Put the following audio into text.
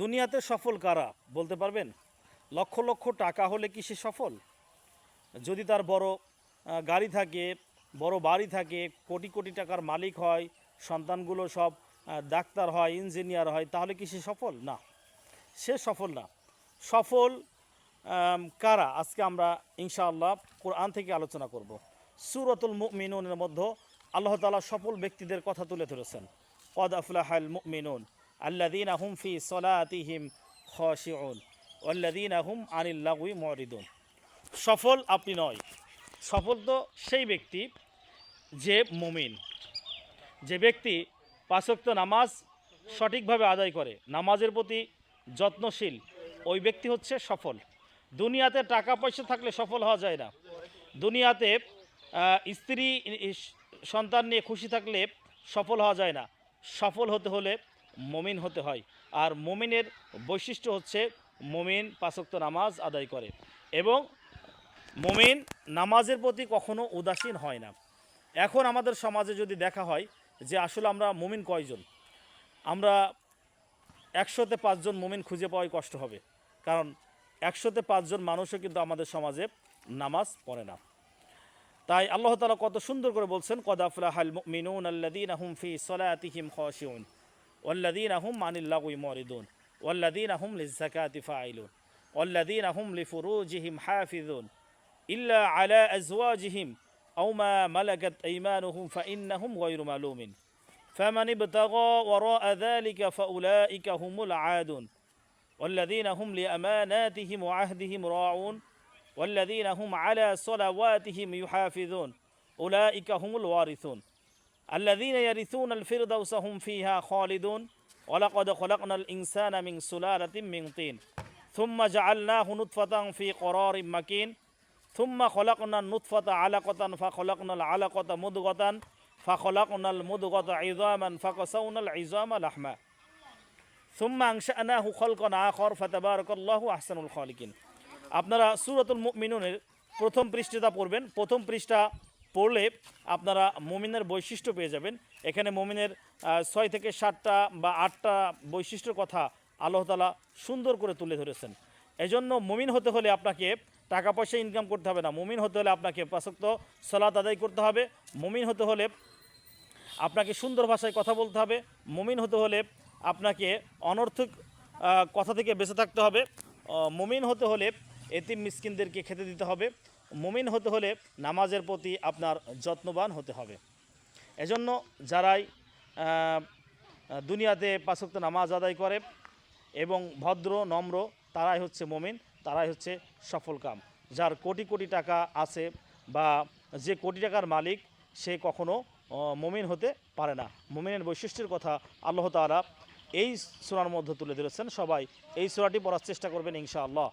দুনিয়াতে সফল কারা বলতে পারবেন? লক্ষ লক্ষ টাকা হলে কি সে সফল? যদি তার বড় গাড়ি থাকে, বড় বাড়ি থাকে, কোটি কোটি টাকার মালিক হয়, সন্তানগুলো সব ডাক্তার হয়, ইঞ্জিনিয়ার হয়, তাহলে কি সে সফল? না। সে সফল না। সফল কারা? আজকে আমরা ইনশাআল্লাহ কোরআন থেকে আলোচনা করব। সুরতুল মুমিনুনের মধ্যে আল্লাহ তাআলা সফল ব্যক্তিদের কথা তুলে ধরেছেন। কদ আফলাহাল মুমিনুন। আল্লাযীনা হুম ফি সলাতিহিম খাশিউন ওয়াল্লাযীনা হুম আনিল লাগউই মুরিদুন সফল আপনি নয়। সফল তো সেই ব্যক্তি যে মুমিন। যে ব্যক্তি পাঁচক্ত নামাজ সঠিকভাবে আদায় করে, নামাজের প্রতি যত্নশীল, ওই ব্যক্তি হচ্ছে সফল। দুনিয়াতে টাকা পয়সা থাকলে সফল হওয়া যায় না। দুনিয়াতে স্ত্রী সন্তান নিয়ে খুশি থাকলে সফল হওয়া যায় না। সফল হতে হলে মমিন হতে হয়। আর মমিনের বৈশিষ্ট্য হচ্ছে মমিন পাঁচক্ত নামাজ আদায় করে এবং মমিন নামাজের প্রতি কখনো উদাসীন হয় না। এখন আমাদের সমাজে যদি দেখা হয় যে আসলে আমরা মুমিন কয়জন? আমরা একশোতে পাঁচজন মুমিন খুঁজে পাওয়াই কষ্ট হবে। কারণ একশোতে পাঁচজন মানুষও কিন্তু আমাদের সমাজে নামাজ পড়ে না। তাই আল্লাহ তালা কত সুন্দর করে বলছেন কদাফলাহাল মিনুন আল্লাদিন আহম ফি সলাতিহিম والذين هم عن اللغو معرضون والذين هم للزكاة فاعلون والذين هم لفروجهم حافظون. إلا على أزواجهم أو ما ملكت أيمانهم فإنهم غير معلوم فمن ابتغى وراء ذلك فأولئك هم العادون. والذين هم لأماناتهم وعهدهم راعون. والذين هم على صلواتهم يحافظون. أولئك هم الوارثون. আল্লাদিন ইয়ারিসুন আল ফিরদাউসা হুম ফিহা খালিদুন ওলাকদ খলাকনাল ইনসান মিং সুলালাতিম মিং তিন থুম্মা জাআলনাহু নুতফাতান ফি করারিম মাকিন থুম্মা খলাকনা নুতফাতা আলাকাতান ফাখলাকনাল আলাকাতা মুদগাতান ফাখলাকনাল মুদগাতা ইযামান ফাকাসাউনাল ইযামা লাহমা সুম্মা আংশানাহু খলকন আখর ফতাবারকাল্লাহু আহসানুল খালিকিন আপনারা সুরাতুল মুমিনুনের প্রথম পৃষ্ঠাটা পড়বেন। প্রথম পৃষ্ঠা পড়লে আপনারা মুমিনের বৈশিষ্ট্য পেয়ে যাবেন। এখানে মুমিনের ছয় থেকে সাতটা বা আটটা বৈশিষ্ট্যর কথা আল্লাহ তালা সুন্দর করে তুলে ধরেছেন। এজন্য মুমিন হতে হলে আপনাকে টাকা পয়সা ইনকাম করতে হবে না। মুমিন হতে হলে আপনাকে পাশক্ত সলাত আদায় করতে হবে। মুমিন হতে হলে আপনাকে সুন্দর ভাষায় কথা বলতে হবে। মুমিন হতে হলে আপনাকে অনর্থক কথা থেকে বেঁচে থাকতে হবে। মুমিন হতে হলে এতিম মিসকিনদেরকে খেতে দিতে হবে। মুমিন হতে হলে নামাজের প্রতি আপনার যত্নবান হতে হবে। এজন্য যারাই দুনিয়াতে পাঁচক্ত নামাজ আদায় করে এবং ভদ্র, নম্র, তারাই হচ্ছে মমিন, তারাই হচ্ছে সফল কাম। যার কোটি কোটি টাকা আছে বা যে কোটি টাকার মালিক, সে কখনো মমিন হতে পারে না। মমিনের বৈশিষ্ট্যের কথা আল্লাহ তাআলা এই সূরার মধ্যে তুলে ধরেছেন। সবাই এই সূরাটি পড়ার চেষ্টা করবেন ইনশাআল্লাহ।